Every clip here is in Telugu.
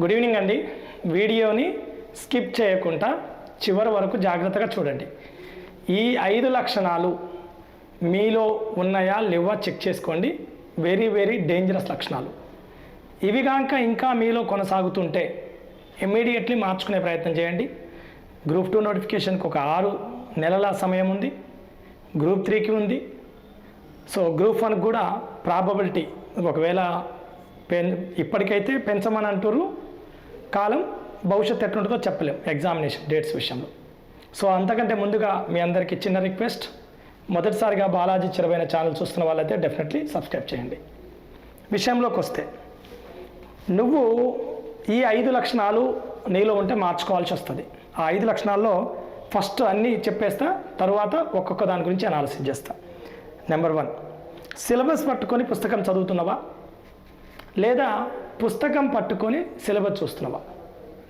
గుడ్ ఈవినింగ్ అండి. వీడియోని స్కిప్ చేయకుండా చివరి వరకు జాగ్రత్తగా చూడండి. ఈ ఐదు లక్షణాలు మీలో ఉన్నాయా లేవా చెక్ చేసుకోండి. వెరీ వెరీ డేంజరస్ లక్షణాలు. ఇవి కాక ఇంకా మీలో కొనసాగుతుంటే ఇమ్మీడియట్లీ మార్చుకునే ప్రయత్నం చేయండి. గ్రూప్ టూ నోటిఫికేషన్కి ఒక ఆరు నెలల సమయం ఉంది. గ్రూప్ త్రీకి ఉంది. సో గ్రూప్ వన్కి కూడా ప్రాబబిలిటీ ఒకవేళ పెన్ ఇప్పటికైతే పెంచమని అంటారు కాలం భవిష్యత్తు ఎట్లుంటుందో చెప్పలేం ఎగ్జామినేషన్ డేట్స్ విషయంలో. సో అంతకంటే ముందుగా మీ అందరికీ చిన్న రిక్వెస్ట్ మొదటిసారిగా బాలాజీ చిరవైన ఛానల్ చూస్తున్న వాళ్ళైతే డెఫినెట్లీ సబ్స్క్రైబ్ చేయండి. విషయంలోకి వస్తే నువ్వు ఈ ఐదు లక్షణాలు నీలో ఉంటే మార్చుకోవాల్సి వస్తుంది. ఆ ఐదు లక్షణాల్లో ఫస్ట్ అన్నీ చెప్పేస్తా తర్వాత ఒక్కొక్క దాని గురించి అనాలిసిస్ చేస్తా. నెంబర్ వన్ సిలబస్ పట్టుకొని పుస్తకం చదువుతున్నావా? లేదా పుస్తకం పట్టుకొని సిలబస్ చూస్తున్నావా?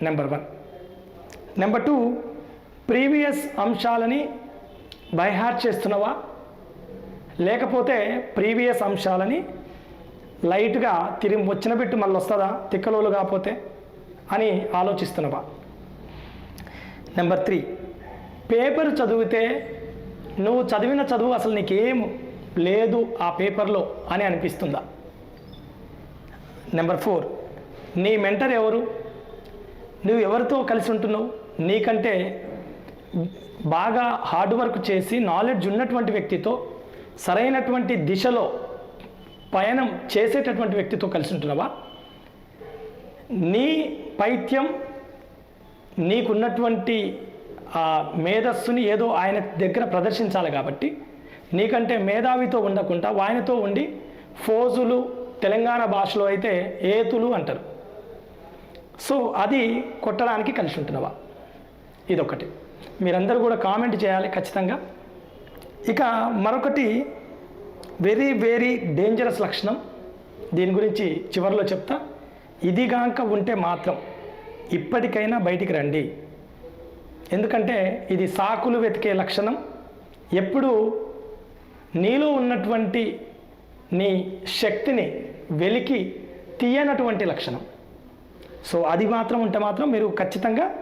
Number one number two previous అంశాలని బైహార్ట్ చేస్తున్నావా? లేకపోతే ప్రీవియస్ అంశాలని లైట్గా తిరిగి వచ్చిన బిట్టు మళ్ళీ వస్తుందా? తిక్కలోలు కాకపోతే అని ఆలోచిస్తున్నావా? నెంబర్ త్రీ పేపర్ చదివితే నువ్వు చదివిన చదువు అసలు నీకేం లేదు ఆ పేపర్లో అని అనిపిస్తుందా? నెంబర్ ఫోర్ నీ మెంటర్ ఎవరు? నువ్వు ఎవరితో కలిసి ఉంటున్నావు? నీకంటే బాగా హార్డ్ వర్క్ చేసి నాలెడ్జ్ ఉన్నటువంటి వ్యక్తితో సరైనటువంటి దిశలో పయనం చేసేటటువంటి వ్యక్తితో కలిసి ఉంటున్నావా? నీ పైత్యం నీకున్నటువంటి ఆ మేధస్సుని ఏదో ఆయన దగ్గర ప్రదర్శించాలి కాబట్టి నీకంటే మేధావితో ఉండకుండా ఆయనతో ఉండి ఫోజులు తెలంగాణ భాషలో అయితే ఏతులు అంటారు. సో అది కొట్టడానికి కలిసి ఉంటున్నావా? ఇదొకటి. మీరందరూ కూడా కామెంట్ చేయాలి ఖచ్చితంగా. ఇక మరొకటి వెరీ వెరీ డేంజరస్ లక్షణం. దీని గురించి చివరిలో చెప్తా. ఇది గాంక ఉంటే మాత్రం ఇప్పటికైనా బయటికి రండి. ఎందుకంటే ఇది సాకులు వెతికే లక్షణం. ఎప్పుడు నీలో ఉన్నటువంటి నీ శక్తిని వెలికి తీయనటువంటి లక్షణం. సో అది మాత్రం ఉంటే మాత్రం మీరు ఖచ్చితంగా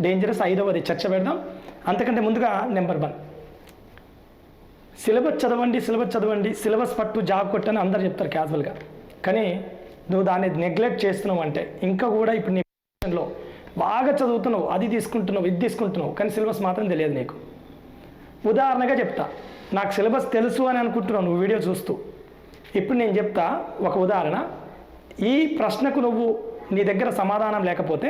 డేంజరస్ ఐదవది చర్చ పెడదాం. అంతకంటే ముందుగా నెంబర్ వన్. సిలబస్ చదవండి సిలబస్ చదవండి సిలబస్ పట్టు జాబ్ కొట్టని అందరు చెప్తారు క్యాజువల్గా కానీ నువ్వు దాన్ని నెగ్లెక్ట్ చేస్తున్నావు అంటే ఇంకా కూడా ఇప్పుడు నీ లో బాగా చదువుతున్నావు అది తీసుకుంటున్నావు ఇది తీసుకుంటున్నావు కానీ సిలబస్ మాత్రం తెలియదు నీకు. ఉదాహరణగా చెప్తా. నాకు సిలబస్ తెలుసు అని అనుకుంటున్నావు నువ్వు వీడియో చూస్తూ. ఇప్పుడు నేను చెప్తా ఒక ఉదాహరణ. ఈ ప్రశ్నకు నువ్వు నీ దగ్గర సమాధానం లేకపోతే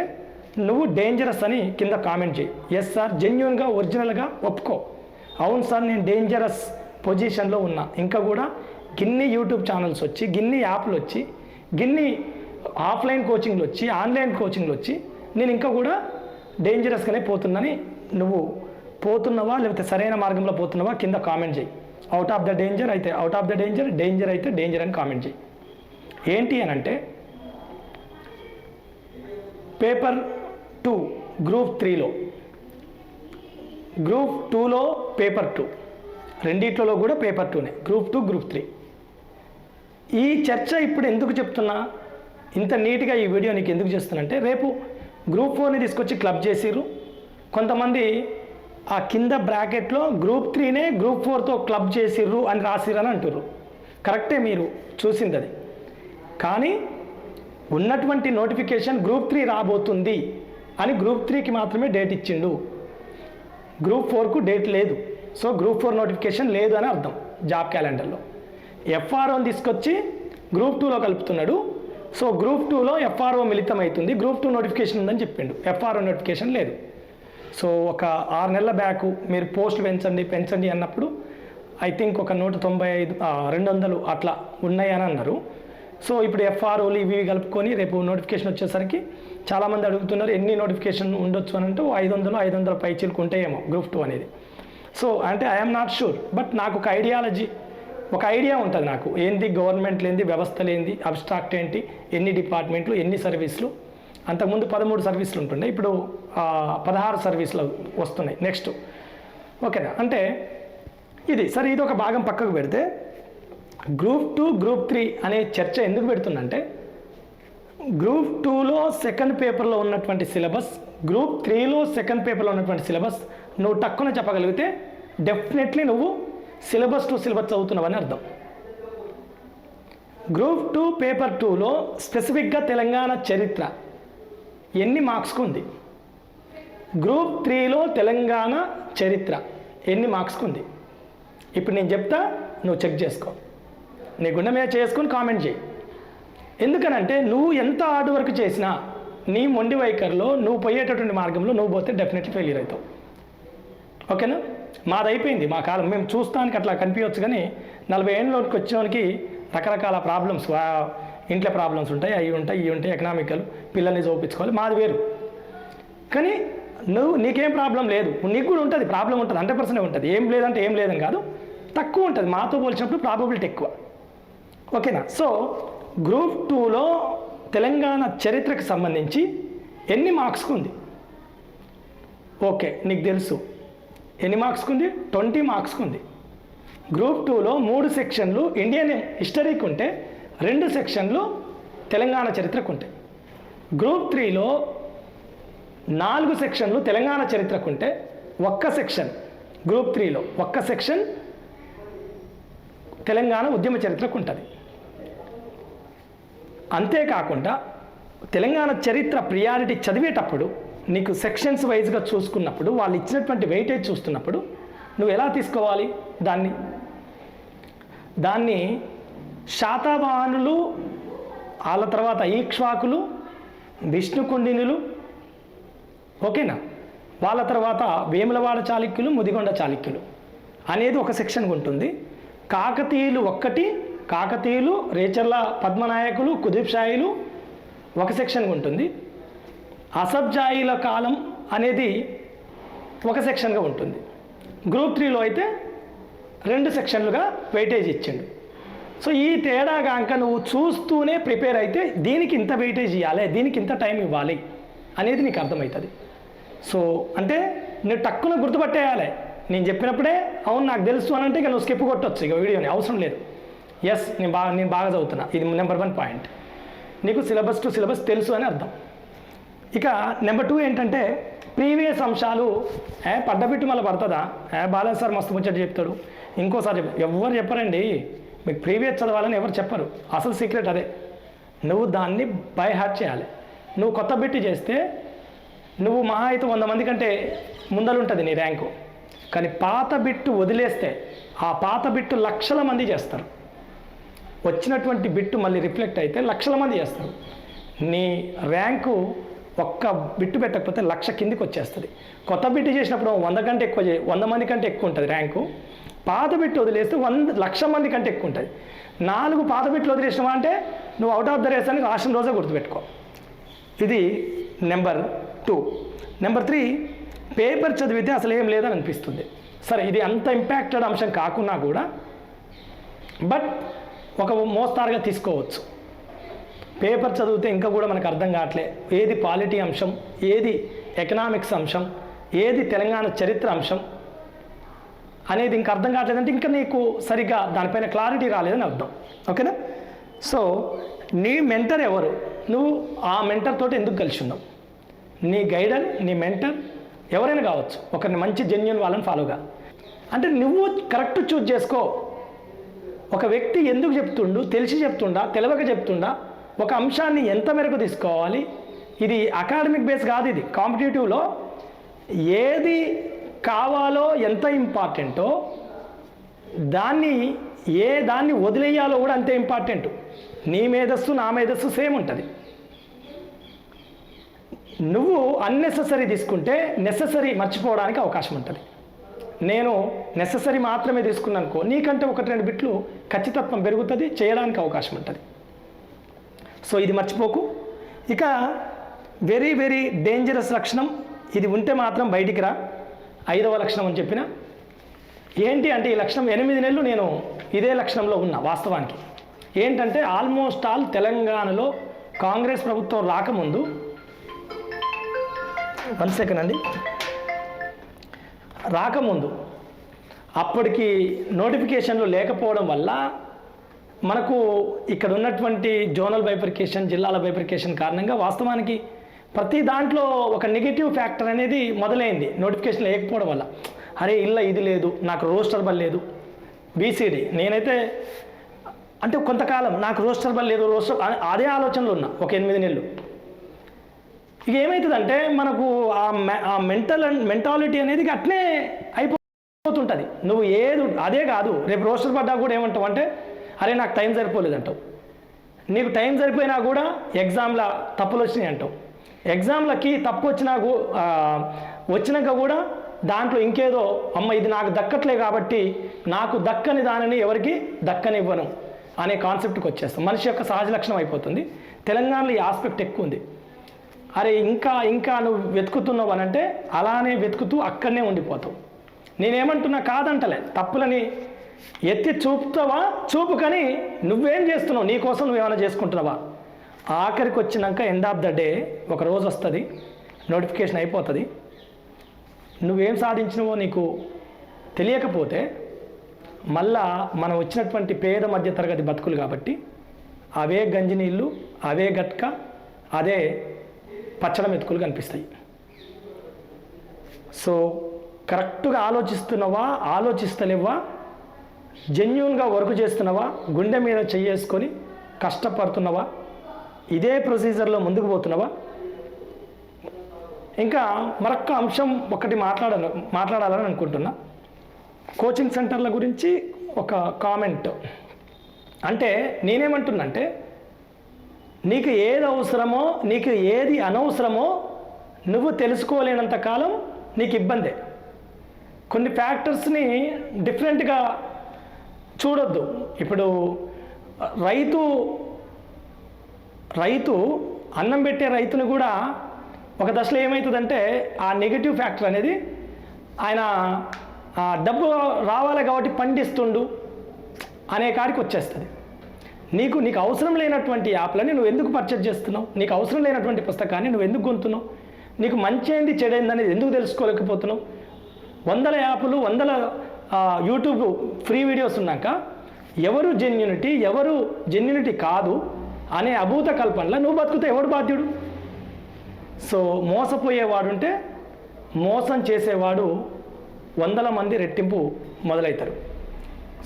నువ్వు డేంజరస్ అని కింద కామెంట్ చేయి. ఎస్ సార్ జెన్యున్గా ఒరిజినల్గా ఒప్పుకో. అవును సార్ నేను డేంజరస్ పొజిషన్లో ఉన్నా. ఇంకా కూడా గిన్ని యూట్యూబ్ ఛానల్స్ వచ్చి గిన్ని యాప్లు వచ్చి గిన్ని ఆఫ్లైన్ కోచింగ్లు వచ్చి ఆన్లైన్ కోచింగ్లు వచ్చి నేను ఇంకా కూడా డేంజరస్గానే పోతుందని నువ్వు పోతున్నావా లేకపోతే సరైన మార్గంలో పోతున్నావా కింద కామెంట్ చేయి. అవుట్ ఆఫ్ ద డేంజర్ అయితే out of the danger danger అయితే డేంజర్ అని కామెంట్ చేయి. ఏంటి అని అంటే పేపర్ టూ గ్రూప్ త్రీలో గ్రూప్ టూలో పేపర్ టూ రెండిట్లలో కూడా పేపర్ టూనే గ్రూప్ టూ గ్రూప్ త్రీ ఈ చర్చ ఇప్పుడు ఎందుకు చెప్తున్నా? ఇంత నీట్గా ఈ వీడియో నీకు ఎందుకు చేస్తున్నానంటే రేపు గ్రూప్ ఫోర్ని తీసుకొచ్చి క్లబ్ చేసిర్రు. కొంతమంది ఆ కింద బ్రాకెట్లో గ్రూప్ త్రీనే గ్రూప్ ఫోర్తో క్లబ్ చేసిర్రు అని రాసిర్రు అని అంటుర్రు. కరెక్టే మీరు చూసింది అది కానీ ఉన్నటువంటి నోటిఫికేషన్ గ్రూప్ త్రీ రాబోతుంది అని గ్రూప్ త్రీకి మాత్రమే డేట్ ఇచ్చిండు. గ్రూప్ ఫోర్కు డేట్ లేదు. సో గ్రూప్ ఫోర్ నోటిఫికేషన్ లేదు అని అర్థం జాబ్ క్యాలెండర్లో. ఎఫ్ఆర్ఓని తీసుకొచ్చి గ్రూప్ టూలో కలుపుతున్నాడు. సో గ్రూప్ టూలో ఎఫ్ఆర్ఓ మిళితం అవుతుంది గ్రూప్ టూ నోటిఫికేషన్ ఉందని చెప్పిండు. ఎఫ్ఆర్ఓ నోటిఫికేషన్ లేదు. సో ఒక ఆరు నెలల బ్యాక్ మీరు పోస్ట్ పెంచండి పెంచండి అన్నప్పుడు ఐ థింక్ ఒక నూట తొంభై ఐదు రెండు వందలు అట్లా ఉన్నాయని అన్నారు. సో ఇప్పుడు ఎఫ్ఆర్ఓలు ఇవి కలుపుకొని రేపు నోటిఫికేషన్ వచ్చేసరికి చాలామంది అడుగుతున్నారు ఎన్ని నోటిఫికేషన్ ఉండొచ్చు అని అంటే ఐదు వందలు ఐదు వందల పైచీలు ఉంటాయేమో గ్రూప్ టూ అనేది. సో అంటే ఐఎమ్ నాట్ షూర్ బట్ నాకు ఒక ఐడియాలజీ ఒక ఐడియా ఉంటుంది నాకు. ఏంది గవర్నమెంట్ లేనిది వ్యవస్థ లేనిది అబ్స్ట్రాక్ట్ ఏంటి ఎన్ని డిపార్ట్మెంట్లు ఎన్ని సర్వీసులు అంతకుముందు పదమూడు సర్వీసులు ఉంటుండే ఇప్పుడు పదహారు సర్వీసులు వస్తున్నాయి నెక్స్ట్. ఓకేనా? అంటే ఇది సరే ఇది ఒక భాగం పక్కకు పెడితే గ్రూప్ టూ గ్రూప్ త్రీ అనే చర్చ ఎందుకు పెడుతుందంటే గ్రూప్ టూలో సెకండ్ పేపర్లో ఉన్నటువంటి సిలబస్ గ్రూప్ త్రీలో సెకండ్ పేపర్లో ఉన్నటువంటి సిలబస్ నువ్వు టక్కున చెప్పగలిగితే డెఫినెట్లీ నువ్వు సిలబస్ టు సిలబస్ చదువుతున్నావని అర్థం. గ్రూప్ టూ పేపర్ టూలో స్పెసిఫిక్గా తెలంగాణ చరిత్ర ఎన్ని మార్క్స్కు ఉంది? గ్రూప్ త్రీలో తెలంగాణ చరిత్ర ఎన్ని మార్క్స్కు ఉంది? ఇప్పుడు నేను చెప్తా నువ్వు చెక్ చేసుకో. నీ గుండె మీద చేసుకొని కామెంట్ చేయి. ఎందుకనంటే నువ్వు ఎంత హార్డ్ వర్క్ చేసినా నీ మొండి వైఖరిలో నువ్వు పోయేటటువంటి మార్గంలో నువ్వు పోతే డెఫినెట్లీ ఫెయిల్యూర్ అవుతావు. ఓకేనా? మాది అయిపోయింది మా కాలం. మేము చూస్తానికి అట్లా కనిపించవచ్చు కానీ నలభై ఏళ్ళలోకి వచ్చేవానికి రకరకాల ప్రాబ్లమ్స్. ఇంట్లో ప్రాబ్లమ్స్ ఉంటాయి అవి ఉంటాయి ఇవి ఉంటాయి ఎకనామికల్ పిల్లల్ని చూపించుకోవాలి మాది వేరు. కానీ నువ్వు నీకేం ప్రాబ్లం లేదు. నీకు కూడా ఉంటుంది ప్రాబ్లం ఉంటుంది హండ్రెడ్ పర్సెంట్ ఉంటుంది. ఏం లేదంటే ఏం లేదని కాదు తక్కువ ఉంటుంది. మాతో పోల్చినప్పుడు ప్రాబబిలిటీ ఎక్కువ. ఓకేనా సో గ్రూప్ టూలో తెలంగాణ చరిత్రకు సంబంధించి ఎన్ని మార్క్స్కి ఉంది? ఓకే నీకు తెలుసు. ఎన్ని మార్క్స్కి ఉంది? ట్వంటీ మార్క్స్కి ఉంది. గ్రూప్ టూలో మూడు సెక్షన్లు ఇండియన్ హిస్టరీకి ఉంటే రెండు సెక్షన్లు తెలంగాణ చరిత్రకు ఉంటాయి గ్రూప్ త్రీలో నాలుగు సెక్షన్లు తెలంగాణ చరిత్రకు ఉంటే ఒక్క సెక్షన్ గ్రూప్ త్రీలో ఒక్క సెక్షన్ తెలంగాణ ఉద్యమ చరిత్రకు ఉంటుంది అంతేకాకుండా తెలంగాణ చరిత్ర ప్రియారిటీ చదివేటప్పుడు నీకు సెక్షన్స్ వైజ్గా చూసుకున్నప్పుడు వాళ్ళు ఇచ్చినటువంటి వెయిటేజ్ చూస్తున్నప్పుడు నువ్వు ఎలా తీసుకోవాలి దాన్ని? దాన్ని శాతవాహనులు వాళ్ళ తర్వాత ఈక్ష్వాకులు విష్ణుకుండినులు ఓకేనా? వాళ్ళ తర్వాత వేములవాడ చాళుక్యులు ముదిగొండ చాళుక్యులు అనేది ఒక సెక్షన్ ఉంటుంది. కాకతీయులు ఒక్కటి కాకతీయులు రేచర్ల పద్మనాయకులు కుతుబ్ ఒక సెక్షన్ ఉంటుంది. అసబ్జాయిల కాలం అనేది ఒక సెక్షన్గా ఉంటుంది. గ్రూప్ త్రీలో అయితే రెండు సెక్షన్లుగా వెయిటేజ్ ఇచ్చిండు. సో ఈ తేడా కాక నువ్వు చూస్తూనే ప్రిపేర్ అయితే దీనికి ఇంత వెయిటేజ్ ఇవ్వాలి దీనికి ఇంత టైం ఇవ్వాలి అనేది నీకు అర్థమవుతుంది. సో అంటే నువ్వు టక్కున గుర్తుపట్టేయాలి. నేను చెప్పినప్పుడే అవును నాకు తెలుసు అని అంటే ఇక నువ్వు స్కిప్ కొట్టొచ్చు ఇక వీడియోని అవసరం లేదు. ఎస్ నేను బాగా నేను బాగా చదువుతున్నా. ఇది నెంబర్ వన్ పాయింట్ నీకు సిలబస్ టు సిలబస్ తెలుసు అని అర్థం. ఇక నెంబర్ టూ ఏంటంటే ప్రీవియస్ అంశాలు ఏ పడ్డబిట్టు మళ్ళీ పడుతుందా? ఏ బాలాజీ సార్ మస్తు ముచ్చట చెప్తాడు. ఇంకోసారి చెప్పు. ఎవరు చెప్పరండి. మీకు ప్రీవియస్ చదవాలని ఎవరు చెప్పరు. అసలు సీక్రెట్ అదే. నువ్వు దాన్ని బై హార్ట్ చేయాలి. నువ్వు కొత్త బిట్టు చేస్తే నువ్వు మహా అయితే వంద మంది కంటే ముందలుంటుంది నీ ర్యాంకు. కానీ పాత బిట్టు వదిలేస్తే ఆ పాత బిట్టు లక్షల మంది చేస్తారు. వచ్చినటువంటి బిట్టు మళ్ళీ రిఫ్లెక్ట్ అయితే లక్షల మంది చేస్తారు. నీ ర్యాంకు ఒక్క బిట్టు పెట్టకపోతే లక్ష కిందికి వచ్చేస్తుంది. కొత్త బిట్టు చేసినప్పుడు వంద కంటే ఎక్కువ వంద మంది కంటే ఎక్కువ ఉంటుంది ర్యాంకు. పాత వదిలేస్తే వంద లక్ష మంది కంటే ఎక్కువ ఉంటుంది నాలుగు పాత బిట్లు అంటే నువ్వు అవుట్ ఆఫ్ ద రేస్ అని రాసిన రోజే గుర్తుపెట్టుకో. ఇది number two. Number three paper చదివితే అసలు ఏం లేదని అనిపిస్తుంది. సరే ఇది అంత ఇంపాక్టెడ్ అంశం కాకున్నా కూడా బట్ ఒక మోస్తారుగా తీసుకోవచ్చు. పేపర్ చదివితే ఇంకా కూడా మనకు అర్థం కావట్లే. ఏది పాలిటీ అంశం ఏది ఎకనామిక్స్ అంశం ఏది తెలంగాణ చరిత్ర అంశం అనేది ఇంకా అర్థం కావట్లేదంటే ఇంకా నీకు సరిగ్గా దానిపైన క్లారిటీ రాలేదని అర్థం. ఓకేనా? సో నీ మెంటర్ ఎవరు? నువ్వు ఆ మెంటర్ తోటి ఎందుకు కలిసి ఉన్నావు నీ గైడర్ నీ మెంటర్ ఎవరైనా కావచ్చు. ఒకరిని మంచి జెన్యున్ వాళ్ళని ఫాలోగా అంటే నువ్వు కరెక్ట్ చూజ్ చేసుకో. ఒక వ్యక్తి ఎందుకు చెప్తుండు తెలిసి చెప్తుండా తెలియక చెప్తుండా ఒక అంశాన్ని ఎంత మేరకు తీసుకోవాలి? ఇది అకాడమిక్ బేస్ కాదు ఇది. కాంపిటేటివ్లో ఏది కావాలో ఎంత ఇంపార్టెంటో దాన్ని ఏ దాన్ని వదిలేయాలో కూడా అంతే ఇంపార్టెంట్. నీ మేధస్సు నా మేధస్సు సేమ్ ఉంటుంది. నువ్వు అన్నెసెసరీ తీసుకుంటే నెససరీ మర్చిపోవడానికి అవకాశం ఉంటుంది. నేను నెససరీ మాత్రమే తీసుకున్నానుకో నీకంటే ఒకటి రెండు బిట్లు ఖచ్చితత్వం పెరుగుతుంది చేయడానికి అవకాశం ఉంటుంది. సో ఇది మర్చిపోకు. ఇక వెరీ వెరీ డేంజరస్ లక్షణం ఇది ఉంటే మాత్రం బయటికి రా. ఐదవ లక్షణం అని చెప్పిన? ఏంటి అంటే ఈ లక్షణం ఎనిమిది నెలలు నేను ఇదే లక్షణంలో ఉన్నా వాస్తవానికి. ఏంటంటే ఆల్మోస్ట్ ఆల్ తెలంగాణలో కాంగ్రెస్ ప్రభుత్వం రాకముందు వన్ సెకండ్ అండి. రాకముందు అప్పటికి నోటిఫికేషన్లు లేకపోవడం వల్ల మనకు ఇక్కడ ఉన్నటువంటి జోనల్ బైఫర్కేషన్ జిల్లాల బైఫర్కేషన్ కారణంగా వాస్తవానికి ప్రతి దాంట్లో ఒక నెగిటివ్ ఫ్యాక్టర్ అనేది మొదలైంది. నోటిఫికేషన్ లేకపోవడం వల్ల. అరే ఇల్ల ఇది లేదు. నాకు రోస్టర్ బల్ లేదు. బీసీడీ నేనైతే అంటే కొంతకాలం నాకు రోస్టర్ బల్ లేదు రోస్టర్ అదే ఆలోచనలో ఉన్నా. ఒక ఎనిమిది నెలలు. ఇక ఏమవుతుందంటే మనకు ఆ మె- ఆ మెంటల్ మెంటాలిటీ అనేది అట్లే అట్నే అయిపోతుంటుంది. నువ్వు ఏది అదే కాదు. రేపు రోస్టర్ పడ్డా కూడా ఏమంటావు అంటే అరే నాకు టైం సరిపోలేదు అంటావు నీకు టైం సరిపోయినా కూడా ఎగ్జామ్లో తప్పులు వచ్చినాయి అంటావు ఎగ్జామ్లకి తప్పు వచ్చినా వచ్చినాక కూడా దాంట్లో ఇంకేదో అమ్మ ఇది నాకు దక్కట్లే కాబట్టి నాకు దక్కని దానిని ఎవరికి దక్కనివ్వను అనే కాన్సెప్ట్కి వచ్చేస్తాం. మనిషి యొక్క సహజ లక్షణం అయిపోతుంది. తెలంగాణలో ఈ ఆస్పెక్ట్ ఎక్కువ ఉంది అరే ఇంకా ఇంకా నువ్వు వెతుకుతున్నావు అని అంటే అలానే వెతుకుతూ అక్కడనే ఉండిపోతావు. నేనేమంటున్నా కాదంటలే. తప్పులని ఎత్తి చూపుతావా? చూపు కానీ నువ్వేం చేస్తున్నావు? నీ కోసం నువ్వేమైనా చేసుకుంటున్నావా? ఆఖరికి వచ్చినాక ఎండ్ ఆఫ్ ద డే ఒక రోజు వస్తుంది నోటిఫికేషన్ అయిపోతుంది. నువ్వేం సాధించినవో నీకు తెలియకపోతే మళ్ళా మనం వచ్చినటువంటి పేద మధ్య తరగతి బతుకులు కాబట్టి అవే గంజి నీళ్ళు అవే గట్క అదే పచ్చడి మెతుకులు కనిపిస్తాయి. సో కరెక్ట్గా ఆలోచిస్తున్నావా ఆలోచిస్తలేవా జెన్యున్గా వర్క్ చేస్తున్నావా గుండె మీద చేసుకొని కష్టపడుతున్నావా ఇదే ప్రొసీజర్లో ముందుకు పోతున్నావా? ఇంకా మరొక్క అంశం ఒకటి మాట్లాడాలి మాట్లాడాలని అనుకుంటున్నా. కోచింగ్ సెంటర్ల గురించి ఒక కామెంట్ అంటే నేనేమంటున్నంటే నీకు ఏది అవసరమో నీకు ఏది అనవసరమో నువ్వు తెలుసుకోలేనంత కాలం నీకు ఇబ్బందే. కొన్ని ఫ్యాక్టర్స్ని డిఫరెంట్గా చూడొద్దు. ఇప్పుడు రైతు రైతు అన్నం పెట్టే రైతును కూడా ఒక దశలో ఏమవుతుందంటే ఆ నెగిటివ్ ఫ్యాక్టర్ అనేది ఆయన డబ్బు రావాలి కాబట్టి పండిస్తుండు అనే కాడికి వచ్చేస్తుంది. నీకు నీకు అవసరం లేనటువంటి యాప్లని నువ్వు ఎందుకు పర్చేజ్ చేస్తున్నావు? నీకు అవసరం లేనటువంటి పుస్తకాన్ని నువ్వు ఎందుకు కొంటున్నావు నీకు మంచి ఏంది చెడైంది అనేది ఎందుకు తెలుసుకోలేకపోతున్నావు? వందల యాప్లు వందల యూట్యూబ్ ఫ్రీ వీడియోస్ ఉన్నాక ఎవరు జెన్యునిటీ ఎవరు జెన్యునిటీ కాదు అనే అభూత కల్పనలో నువ్వు బతుకుతే ఎవడు బాధ్యుడు? సో మోసపోయేవాడు ఉంటే మోసం చేసేవాడు వందల మంది రెట్టింపు మొదలవుతారు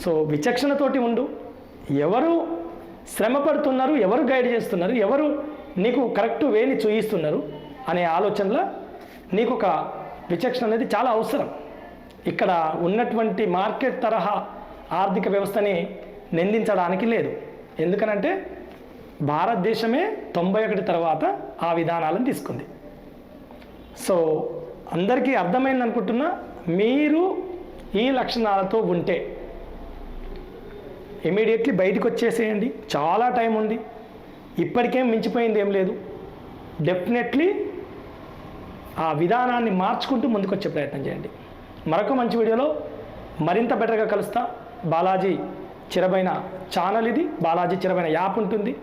సో విచక్షణతోటి ఉండు. ఎవరు శ్రమ పడుతున్నారు ఎవరు గైడ్ చేస్తున్నారు ఎవరు నీకు కరెక్ట్ వేని చూయిస్తున్నారు అనే ఆలోచనలో నీకు ఒక విచక్షణ అనేది చాలా అవసరం. ఇక్కడ ఉన్నటువంటి మార్కెట్ తరహా ఆర్థిక వ్యవస్థని నిందించడానికి లేదు. ఎందుకనంటే భారతదేశమే తొంభై ఒకటి తర్వాత ఆ విధానాలను తీసుకుంది. సో అందరికీ అర్థమైంది అనుకుంటున్నా మీరు ఈ లక్షణాలతో ఉంటే ఇమీడియట్లీ బయటకు వచ్చేసేయండి. చాలా టైం ఉంది. ఇప్పటికేం మించిపోయింది ఏం లేదు. డెఫినెట్లీ ఆ విధానాన్ని మార్చుకుంటూ ముందుకు వచ్చే ప్రయత్నం చేయండి. మరొక మంచి వీడియోలో మరింత బెటర్గా కలుస్తా. బాలాజీ చిరబైన ఛానల్ ఇది. బాలాజీ చిరబైన యాప్ ఉంటుంది.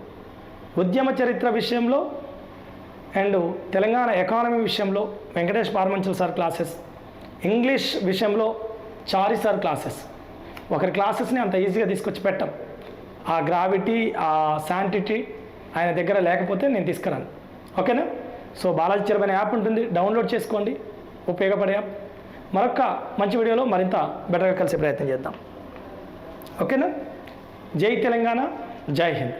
ఉద్యమ చరిత్ర విషయంలో అండ్ తెలంగాణ ఎకానమీ విషయంలో Venkatesh Parmanchal sir classes English విషయంలో చారి సార్ క్లాసెస్. ఒకరి క్లాసెస్ని అంత ఈజీగా తీసుకొచ్చి పెట్టం. ఆ గ్రావిటీ ఆ శాంటిటీ ఆయన దగ్గర లేకపోతే నేను తీసుకురాను. ఓకేనా? సో బాలాజీ చిరమైన యాప్ ఉంటుంది డౌన్లోడ్ చేసుకోండి ఉపయోగపడే యాప్ మరొక మంచి వీడియోలో మరింత బెటర్గా కలిసే ప్రయత్నం చేద్దాం. ఓకేనా? జై తెలంగాణ జై హింద్.